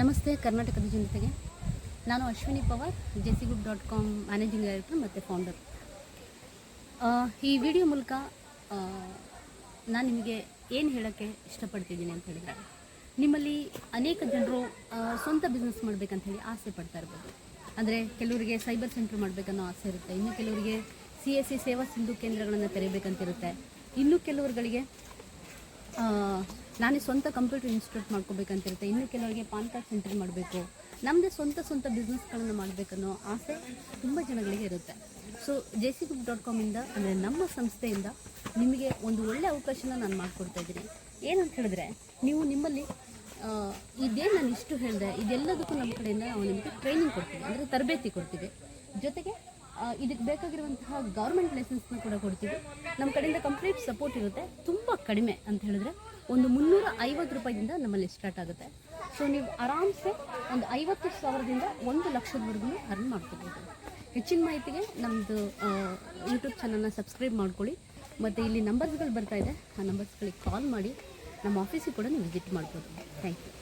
ನಮಸ್ತೆ, ಕರ್ನಾಟಕದ ಜನತೆಗೆ. ನಾನು Ashwini Pawar J C group dot com managing director ಮತ್ತು ಫೌಂಡರ್ ಈ ವಿಡಿಯೋ ಮೂಲಕ ನಾನು ನಿಮಗೆ ಏನು ಹೇಳೋಕ್ಕೆ ಇಷ್ಟಪಡ್ತಿದ್ದೀನಿ ಅಂತ ಹೇಳಿದರೆ, ನಿಮ್ಮಲ್ಲಿ ಅನೇಕ ಜನರು ಸ್ವಂತ ಬಿಸ್ನೆಸ್ ಮಾಡಬೇಕಂತ ಹೇಳಿ ಆಸೆ ಪಡ್ತಾ ಇರ್ಬೋದು. ಅಂದರೆ ಕೆಲವರಿಗೆ ಸೈಬರ್ ಸೆಂಟರ್ ಮಾಡಬೇಕನ್ನೋ ಆಸೆ ಇರುತ್ತೆ. ಇನ್ನು ಕೆಲವರಿಗೆ ಸಿ ಎಸ್ ಸಿ ಸೇವಾ ಸಿಂಧು ಕೇಂದ್ರಗಳನ್ನು ತೆರೆಯಬೇಕಂತಿರುತ್ತೆ. ಇನ್ನು ಕೆಲವರುಗಳಿಗೆ ನಾನೇ ಸ್ವಂತ ಕಂಪ್ಯೂಟರ್ ಇನ್ಸ್ಟಿಟ್ಯೂಟ್ ಮಾಡ್ಕೋಬೇಕಂತಿರುತ್ತೆ. ಇನ್ನು ಕೆಲವರಿಗೆ ಪಾನ್ ಕಾರ್ಡ್ ಸೆಂಟರ್ ಮಾಡಬೇಕು. ನಮ್ಮದೇ ಸ್ವಂತ ಸ್ವಂತ ಬಿಸ್ನೆಸ್ಗಳನ್ನು ಮಾಡಬೇಕನ್ನೋ ಆಸೆ ತುಂಬ ಜನಗಳಿಗೆ ಇರುತ್ತೆ. So J C group dot ಕಾಮಿಂದ ಅಂದರೆ ನಮ್ಮ ಸಂಸ್ಥೆಯಿಂದ ನಿಮಗೆ ಒಂದು ಒಳ್ಳೆ ಅವಕಾಶನ ನಾನು ಮಾಡಿಕೊಡ್ತಾ ಇದ್ದೀನಿ. ಏನಂತ ಹೇಳಿದ್ರೆ, ನೀವು ನಿಮ್ಮಲ್ಲಿ ಇದೇ ಇದೇನು ನಾನು ಇಷ್ಟು ಹೇಳಿದೆ, ಇದೆಲ್ಲದಕ್ಕೂ ನಮ್ಮ ಕಡೆಯಿಂದ ನಾವು ನಿಮಗೆ ಟ್ರೈನಿಂಗ್ ಕೊಡ್ತೀವಿ. ಅಂದರೆ ತರಬೇತಿ ಕೊಡ್ತೀವಿ. ಜೊತೆಗೆ ಇದಕ್ಕೆ ಬೇಕಾಗಿರುವಂತಹ ಗೌರ್ಮೆಂಟ್ ಲೈಸೆನ್ಸ್ನ ಕೂಡ ಕೊಡ್ತೀವಿ. ನಮ್ಮ ಕಡೆಯಿಂದ ಕಂಪ್ಲೀಟ್ ಸಪೋರ್ಟ್ ಇರುತ್ತೆ. ತುಂಬ ಕಡಿಮೆ ಅಂತ ಹೇಳಿದ್ರೆ ಒಂದು ಮುನ್ನೂರ ಐವತ್ತು ರೂಪಾಯಿಂದ ನಮ್ಮಲ್ಲಿ ಸ್ಟಾರ್ಟ್ ಆಗುತ್ತೆ. ಸೊ ನೀವು ಆರಾಮ್ಸೆ ಒಂದು ಐವತ್ತು ಸಾವಿರದಿಂದ ಒಂದು ಲಕ್ಷದವರೆಗೂ ಅರ್ನ್ ಮಾಡ್ಕೋಬೋದು. ಹೆಚ್ಚಿನ ಮಾಹಿತಿಗೆ ನಮ್ಮದು ಯೂಟ್ಯೂಬ್ ಚಾನಲ್ನ ಸಬ್ಸ್ಕ್ರೈಬ್ ಮಾಡ್ಕೊಳ್ಳಿ. ಮತ್ತು ಇಲ್ಲಿ ನಂಬರ್ಸ್ಗಳು ಬರ್ತಾ ಇದೆ. ಆ ನಂಬರ್ಸ್ಗಳಿಗೆ ಕಾಲ್ ಮಾಡಿ. ನಮ್ಮ ಆಫೀಸಿಗೆ ಕೂಡ ನೀವು ವಿಸಿಟ್ ಮಾಡ್ಬೋದು. Thank you